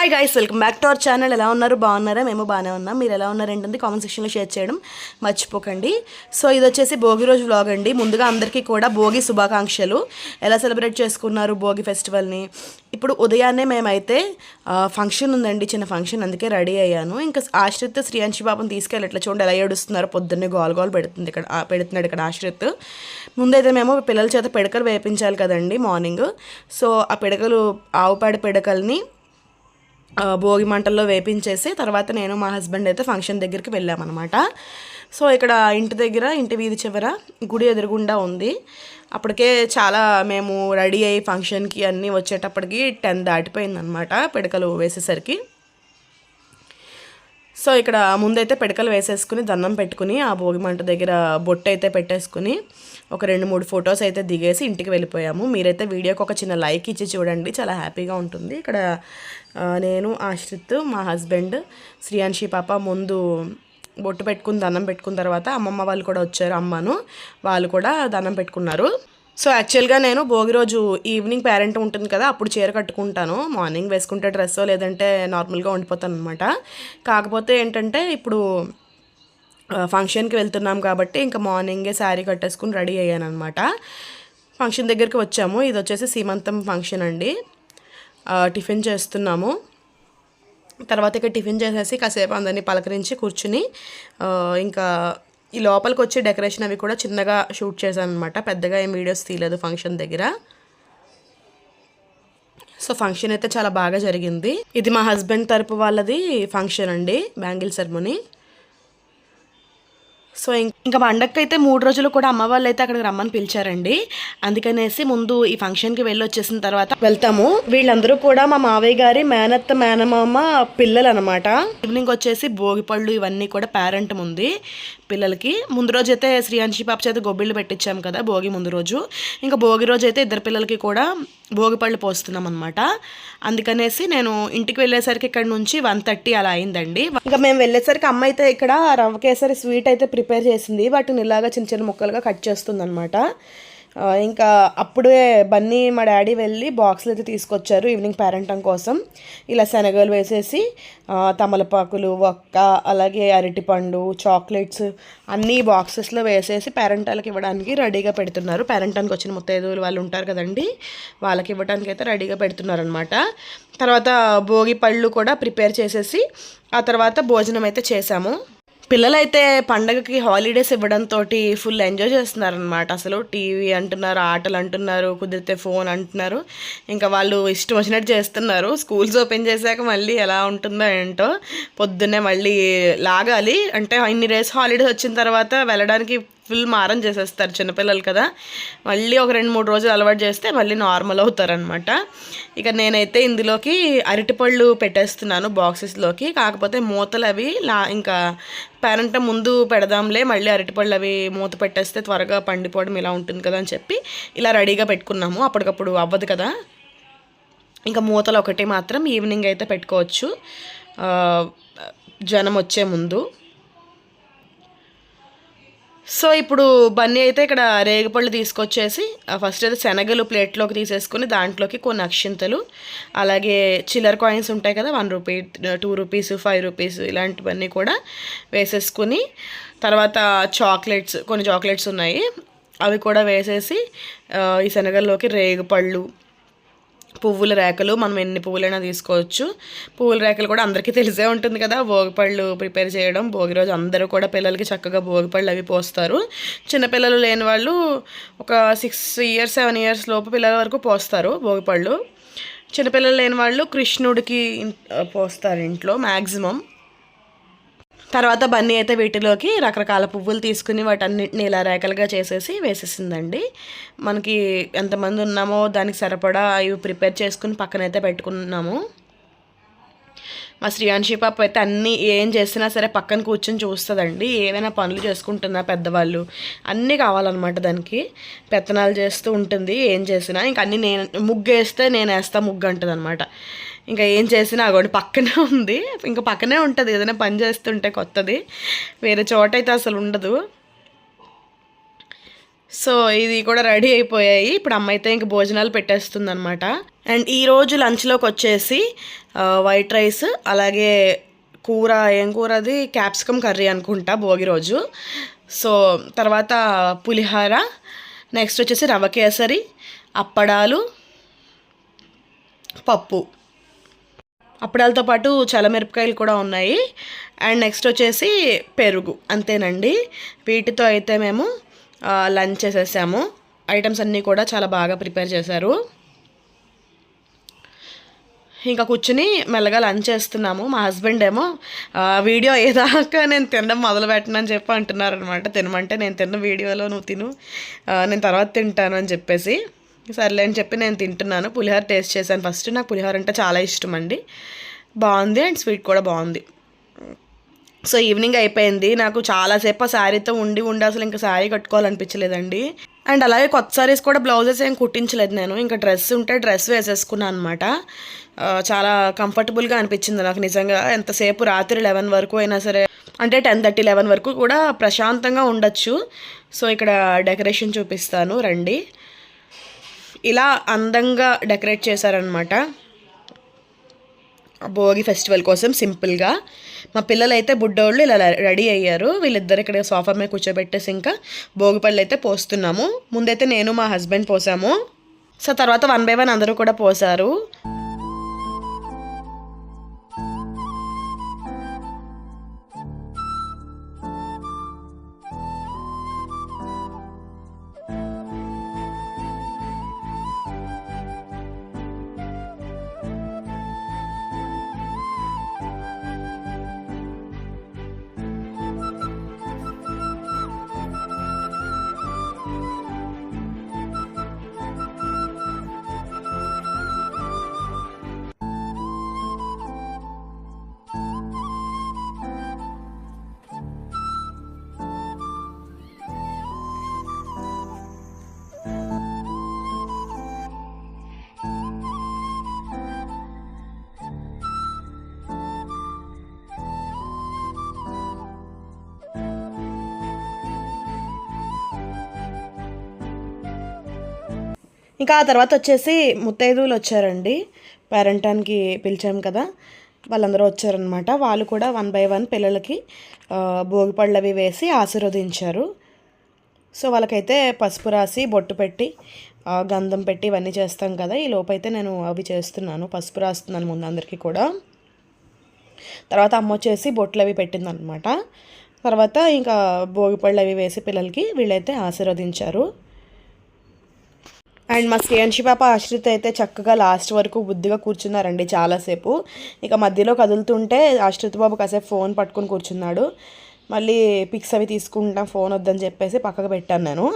Hi guys welcome back to our channel ఎలా ఉన్నారు? బాగున్నారా? మేము బాగానే ఉన్నాం. మీరు ఎలా ఉన్నారేంటంది కామెంట్ సెక్షన్లో షేర్ చేయడం మర్చిపోకండి. సో ఇది వచ్చేసి భోగి రోజు వ్లాగ్ అండి. ముందుగా అందరికీ కూడా భోగి శుభాకాంక్షలు. ఎలా సెలబ్రేట్ చేసుకున్నారు భోగి ఫెస్టివల్ని ఇప్పుడు ఉదయాన్నే మేమైతే ఫంక్షన్ ఉందండి చిన్న ఫంక్షన్ అందుకే రెడీ అయ్యాను. ఇంకా ఆశ్రిత్ శ్రీయాంశి బాబుని తీసుకెళ్ళి ఇట్లా చూడండి ఎలా ఏడుస్తున్నారు? పొద్దున్నే గోల్ గోల్ పెడుతుంది ఇక్కడ పెడుతున్నాడు ఇక్కడ ఆశ్రిత్. ముందైతే మేము పిల్లల చేత పిడకలు వేపించాలి కదండి మార్నింగ్ సో ఆ పిడకలు ఆవు పిడకల్ని భోగి మంటల్లో వేపించేసి తర్వాత నేను మా హస్బెండ్ అయితే ఫంక్షన్ దగ్గరికి వెళ్ళామన్నమాట. సో ఇక్కడ ఇంటి దగ్గర ఇంటి వీధి చివర గుడి ఎదురుగుండా ఉంది. అప్పటికే చాలా మేము రెడీ అయ్యి ఫంక్షన్కి అన్నీ వచ్చేటప్పటికి టెన్ దాటిపోయిందనమాట పిడకలు వేసేసరికి. సో ఇక్కడ ముందైతే పిడకలు వేసేసుకుని దండం పెట్టుకుని ఆ భోగి మంట దగ్గర బొట్టు అయితే పెట్టేసుకుని ఒక రెండు మూడు ఫొటోస్ అయితే దిగేసి ఇంటికి వెళ్ళిపోయాము. మీరైతే వీడియోకి ఒక చిన్న లైక్ ఇచ్చి చూడండి చాలా హ్యాపీగా ఉంటుంది. ఇక్కడ నేను ఆశ్రిత్ మా హస్బెండ్ శ్రీయాన్షి పాప ముందు బొట్టు పెట్టుకుని దండం పెట్టుకున్న తర్వాత అమ్మమ్మ వాళ్ళు కూడా వచ్చారు అమ్మను. వాళ్ళు కూడా దండం పెట్టుకున్నారు. సో యాక్చువల్గా నేను భోగి రోజు ఈవినింగ్ పేరెంట్ ఉంటుంది కదా అప్పుడు చీర కట్టుకుంటాను. మార్నింగ్ వేసుకుంటే డ్రెస్ లేదంటే నార్మల్గా ఉండిపోతాను అనమాట కాకపోతే ఏంటంటే ఇప్పుడు ఫంక్షన్కి వెళ్తున్నాం కాబట్టి ఇంకా మార్నింగే శారీ కట్టేసుకుని రెడీ అయ్యాను అనమాట ఫంక్షన్ దగ్గరికి వచ్చాము. ఇది వచ్చేసి సీమంతం ఫంక్షన్ అండి. టిఫిన్ చేస్తున్నాము. తర్వాత ఇక టిఫిన్ చేసేసి కాసేపు అందరినీ పలకరించి కూర్చుని ఇంకా ఈ లోపలికి వచ్చే డెకరేషన్ అవి కూడా చిన్నగా షూట్ చేశాను అనమాట పెద్దగా ఏం వీడియోస్ తీయలేదు ఫంక్షన్ దగ్గర. సో ఫంక్షన్ అయితే చాలా బాగా జరిగింది. ఇది మా హస్బెండ్ తరపు వాళ్ళది ఫంక్షన్ అండి బ్యాంగిల్ సెరమనీ. సో ఇంకా పండగకి అయితే మూడు రోజులు కూడా అమ్మ వాళ్ళు అయితే అక్కడికి రమ్మని పిలిచారండి. అందుకనేసి ముందు ఈ ఫంక్షన్కి వెళ్ళి వచ్చేసిన తర్వాత వెళ్తాము. వీళ్ళందరూ కూడా మా మావయ్య గారి మేనత్త మేనమామ పిల్లలు అనమాట ఈవినింగ్ వచ్చేసి భోగిపళ్ళు ఇవన్నీ కూడా పేరెంట్ ఉంది పిల్లలకి. ముందు రోజు అయితే శ్రీయాంశి పాప చేత గొబ్బిళ్ళు పెట్టించాం కదా భోగి ముందు రోజు. ఇంకా భోగి రోజు అయితే ఇద్దరు పిల్లలకి కూడా భోగిపళ్ళు పోస్తున్నాం అనమాట అందుకనేసి నేను ఇంటికి వెళ్ళేసరికి ఇక్కడ నుంచి వన్ థర్టీ అలా అయిందండి. ఇంకా మేము వెళ్ళేసరికి అమ్మ అయితే ఇక్కడ రవ్వ కేసరి స్వీట్ అయితే ప్రిపేర్ ప్రిపేర్ చేసింది. వాటిని ఇలాగా చిన్న చిన్న ముక్కలుగా కట్ చేస్తుంది అనమాట ఇంకా అప్పుడే బన్నీ మా డాడీ వెళ్ళి బాక్స్లు అయితే తీసుకొచ్చారు ఈవినింగ్ పేరెంటం కోసం. ఇలా శనగలు వేసేసి తమలపాకులు ఒక్క అలాగే అరటిపండు చాక్లెట్స్ అన్నీ బాక్సెస్లో వేసేసి పేరెంటాలకు ఇవ్వడానికి రెడీగా పెడుతున్నారు. పేరెంటానికి వచ్చిన ముత్తైదువులు వాళ్ళు ఉంటారు కదండి వాళ్ళకి ఇవ్వడానికి అయితే రెడీగా పెడుతున్నారు అనమాట తర్వాత భోగి పళ్ళు కూడా ప్రిపేర్ చేసేసి ఆ తర్వాత భోజనం అయితే చేశాము. పిల్లలైతే పండగకి హాలిడేస్ ఇవ్వడంతో ఫుల్ ఎంజాయ్ చేస్తున్నారనమాట అసలు టీవీ అంటున్నారు ఆటలు అంటున్నారు కుదిరితే ఫోన్ అంటున్నారు. ఇంకా వాళ్ళు ఇష్టం వచ్చినట్టు చేస్తున్నారు. స్కూల్స్ ఓపెన్ చేశాక మళ్ళీ ఎలా ఉంటుందో ఏంటో పొద్దున్నే మళ్ళీ లాగాలి. అంటే ఇన్ని డేస్ హాలిడేస్ వచ్చిన తర్వాత వెళ్ళడానికి ఫుల్ మారం చేసేస్తారు చిన్నపిల్లలు కదా. మళ్ళీ ఒక రెండు మూడు రోజులు అలవాటు చేస్తే మళ్ళీ నార్మల్ అవుతారనమాట ఇక నేనైతే ఇందులోకి అరటిపళ్ళు పెట్టేస్తున్నాను బాక్సెస్లోకి కాకపోతే మూతలు అవి లా ఇంకా పేరెంట్ ముందు పెడదాంలే మళ్ళీ అరటిపళ్ళు అవి మూత పెట్టేస్తే త్వరగా పండిపోవడం ఇలా ఉంటుంది కదా అని చెప్పి ఇలా రెడీగా పెట్టుకున్నాము. అప్పటికప్పుడు అవ్వదు కదా. ఇంకా మూతలు ఒకటి మాత్రం ఈవినింగ్ అయితే పెట్టుకోవచ్చు. జనం వచ్చే ముందు. సో ఇప్పుడు బన్నీ అయితే ఇక్కడ రేగిపళ్ళు తీసుకొచ్చేసి ఫస్ట్ అయితే శనగలు ప్లేట్లోకి తీసేసుకుని దాంట్లోకి కొన్ని అక్షింతలు అలాగే చిల్లర కాయిన్స్ ఉంటాయి కదా one rupee two rupees five rupees ఇలాంటివన్నీ కూడా వేసేసుకుని తర్వాత చాక్లెట్స్ కొన్ని చాక్లెట్స్ ఉన్నాయి. అవి కూడా వేసేసి ఈ శనగల్లోకి రేగిపళ్ళు పువ్వుల రేకలు మనం ఎన్ని పువ్వులైనా తీసుకోవచ్చు. పువ్వుల రేకలు కూడా అందరికీ తెలిసే ఉంటుంది కదా. భోగిపళ్ళు ప్రిపేర్ చేయడం భోగి రోజు అందరూ కూడా పిల్లలకి చక్కగా భోగిపళ్ళు అవి పోస్తారు. చిన్నపిల్లలు లేని వాళ్ళు ఒక సిక్స్ ఇయర్స్ సెవెన్ ఇయర్స్ లోపు పిల్లల వరకు పోస్తారు భోగిపళ్ళు చిన్నపిల్లలు లేని వాళ్ళు కృష్ణుడికి పోస్తారు ఇంట్లో మ్యాక్సిమం తర్వాత బన్నీ అయితే వీటిలోకి రకరకాల పువ్వులు తీసుకుని వాటన్నిటిని ఇలా రేఖలుగా చేసేసి వేసేసిందండి. మనకి ఎంతమంది ఉన్నామో దానికి సరిపడా ఇవి ప్రిపేర్ చేసుకుని పక్కనైతే పెట్టుకున్నాము. మా శ్రీయాంశి పాప అయితే అన్నీ ఏం చేసినా సరే పక్కన కూర్చొని చూస్తుందండి. ఏమైనా పనులు చేసుకుంటుందా పెద్దవాళ్ళు? అన్నీ కావాలన్నమాట దానికి. పెత్తనాలు చేస్తూ ఉంటుంది. ఏం చేసినా ఇంకా అన్నీ నేను ముగ్గు వేస్తే నేను వేస్తా ముగ్గు అంటుంది అనమాట ఇంకా ఏం చేసినా కూడా పక్కనే ఉంది. ఇంకా పక్కనే ఉంటుంది. ఏదైనా పని చేస్తుంటే కొత్తది. వేరే చోట అయితే అసలు ఉండదు. సో ఇది కూడా రెడీ అయిపోయాయి. ఇప్పుడు అమ్మ అయితే ఇంక భోజనాలు పెట్టేస్తుంది అనమాట అండ్ ఈరోజు లంచ్లోకి వచ్చేసి వైట్ రైస్ అలాగే కూర ఏం కూర అది? క్యాప్సికమ్ కర్రీ అనుకుంటా భోగి రోజు. సో తర్వాత పులిహార నెక్స్ట్ వచ్చేసి రవ కేసరి అప్పడాలు పప్పు. అప్పడాలతో పాటు చలమిరపకాయలు కూడా ఉన్నాయి. అండ్ నెక్స్ట్ వచ్చేసి పెరుగు. అంతేనండి. వీటితో అయితే మేము లంచ్ చేసేసాము. ఐటమ్స్ అన్నీ కూడా చాలా బాగా ప్రిపేర్ చేశారు. ఇంకా కూర్చుని మెల్లగా లంచ్ చేస్తున్నాము. మా హస్బెండ్ ఏమో వీడియో ఏదాకా నేను తినడం మొదలు పెట్టనని చెప్పి అంటున్నారు అనమాట తినమంటే నేను తిన్న వీడియోలో నువ్వు తిను. నేను తర్వాత తింటాను అని చెప్పేసి. సర్లే అని చెప్పి నేను తింటున్నాను. పులిహోర టేస్ట్ చేశాను. ఫస్ట్ నాకు పులిహోర అంటే చాలా ఇష్టం అండి. బాగుంది అండ్ స్వీట్ కూడా బాగుంది. సో ఈవినింగ్ అయిపోయింది. నాకు చాలాసేపు ఆ శారీతో ఉండి ఉండి అసలు ఇంకా శారీ కట్టుకోవాలనిపించలేదండి. అండ్ అలాగే కొత్త శారీస్ కూడా బ్లౌజెస్ ఏం కుట్టించలేదు నేను. ఇంకా డ్రెస్ ఉంటే డ్రెస్ వేసేసుకున్నాను అనమాట చాలా కంఫర్టబుల్గా అనిపించింది నాకు నిజంగా. ఎంతసేపు రాత్రి లెవెన్ వరకు అయినా సరే అంటే టెన్ థర్టీ లెవెన్ వరకు కూడా ప్రశాంతంగా ఉండొచ్చు. సో ఇక్కడ డెకరేషన్ చూపిస్తాను. రండి. ఇలా అందంగా డెకరేట్ చేశారనమాట భోగి ఫెస్టివల్ కోసం సింపుల్గా. మా పిల్లలు అయితే బుడ్డోళ్ళు ఇలా రెడీ అయ్యారు. వీళ్ళిద్దరు ఇక్కడ సోఫా మీద కూర్చోబెట్టేసి ఇంకా భోగి పళ్ళు అయితే పోస్తున్నాము. ముందైతే నేను మా హస్బెండ్ పోసాము. సో తర్వాత వన్ బై వన్ అందరూ కూడా పోసారు. ఇంకా ఆ తర్వాత వచ్చేసి ముత్తైదువులు వచ్చారండి. పేరెంటానికి పిలిచాం కదా. వాళ్ళందరూ వచ్చారనమాట వాళ్ళు కూడా వన్ బై వన్ పిల్లలకి భోగిపళ్ళు అవి వేసి ఆశీర్వదించారు. సో వాళ్ళకైతే పసుపు రాసి బొట్టు పెట్టి గంధం పెట్టి ఇవన్నీ చేస్తాం కదా. ఈ లోపైతే నేను అవి చేస్తున్నాను. పసుపు రాస్తున్నాను ముందు అందరికీ కూడా. తర్వాత అమ్మ వచ్చేసి బొట్లు అవి పెట్టిందనమాట తర్వాత ఇంకా భోగిపళ్ళు అవి వేసి పిల్లలకి వీళ్ళైతే ఆశీర్వదించారు. అండ్ మా శ్రేయాన్షి పాప ఆశ్రిత అయితే చక్కగా లాస్ట్ వరకు బుద్ధిగా కూర్చున్నారండి చాలాసేపు. ఇక మధ్యలో కదులుతుంటే ఆశ్రిత బాబు కాసేపు ఫోన్ పట్టుకుని కూర్చున్నాడు. మళ్ళీ పిక్స్ అవి తీసుకుంటాం ఫోన్ వద్దని చెప్పేసి పక్కకు పెట్టాను నేను.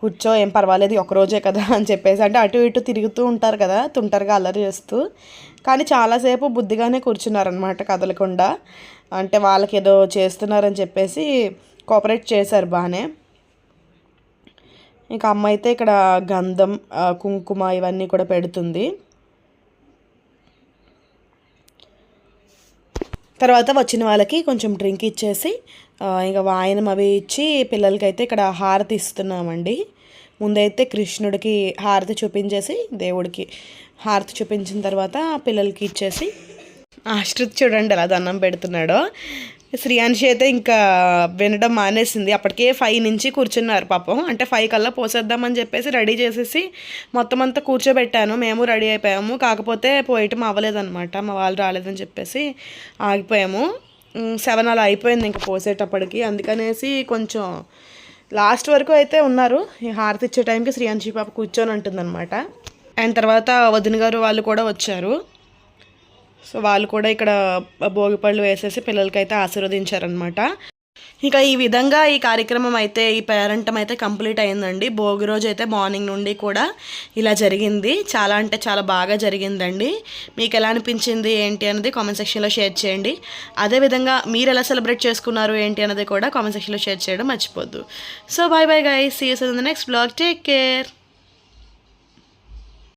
కూర్చో ఏం పర్వాలేదు ఒక రోజే కదా అని చెప్పేసి. అంటే అటు ఇటు తిరుగుతూ ఉంటారు కదా తుంటరుగా అల్లరి చేస్తూ. కానీ చాలాసేపు బుద్ధిగానే కూర్చున్నారనమాట కదలకుండా. అంటే వాళ్ళకి ఏదో చేస్తున్నారని చెప్పేసి కోఆపరేట్ చేశారు బాగానే. ఇంకా అమ్మ అయితే ఇక్కడ గంధం కుంకుమ ఇవన్నీ కూడా పెడుతుంది. తర్వాత వచ్చిన వాళ్ళకి కొంచెం డ్రింక్ ఇచ్చేసి ఇంకా వాయనం అవి ఇచ్చి పిల్లలకైతే ఇక్కడ హారతి ఇస్తున్నామండి. ముందైతే కృష్ణుడికి హారతి చూపించేసి దేవుడికి హారతి చూపించిన తర్వాత పిల్లలకి ఇచ్చేసి ఆశ్రిత్ చూడండి అలా దండం పెడుతున్నాడో. శ్రీయాన్షి అయితే ఇంకా వినడం మానేసింది. అప్పటికే ఫైవ్ నుంచి కూర్చున్నారు పాపం. అంటే ఫైవ్ కల్లా పోసేద్దామని చెప్పేసి రెడీ చేసేసి మొత్తం అంతా కూర్చోబెట్టాను. మేము రెడీ అయిపోయాము. కాకపోతే పోయటం అవ్వలేదన్నమాట. మా వాళ్ళు రాలేదని చెప్పేసి ఆగిపోయాము. సెవెన్ అలా అయిపోయింది ఇంకా పోసేటప్పటికి. అందుకనేసి కొంచెం లాస్ట్ వరకు అయితే ఉన్నారు. ఈ హారతి ఇచ్చే టైంకి శ్రీయాన్షి పాప కూర్చొని ఉంటుందన్నమాట అండ్ తర్వాత వదిన గారు వాళ్ళు కూడా వచ్చారు. సో వాళ్ళు కూడా ఇక్కడ భోగిపళ్ళు వేసేసి పిల్లలకైతే ఆశీర్వదించారనమాట ఇంకా ఈ విధంగా ఈ కార్యక్రమం అయితే ఈ పేరెంటం అయితే కంప్లీట్ అయిందండి. భోగి రోజు అయితే మార్నింగ్ నుండి కూడా ఇలా జరిగింది. చాలా అంటే చాలా బాగా జరిగిందండి. మీకు ఎలా అనిపించింది ఏంటి అనేది కామెంట్ సెక్షన్లో షేర్ చేయండి. అదేవిధంగా మీరు ఎలా సెలబ్రేట్ చేసుకున్నారు ఏంటి అనేది కూడా కామెంట్ సెక్షన్లో షేర్ చేయడం మర్చిపోద్దు. So bye bye guy see you in the next blog take care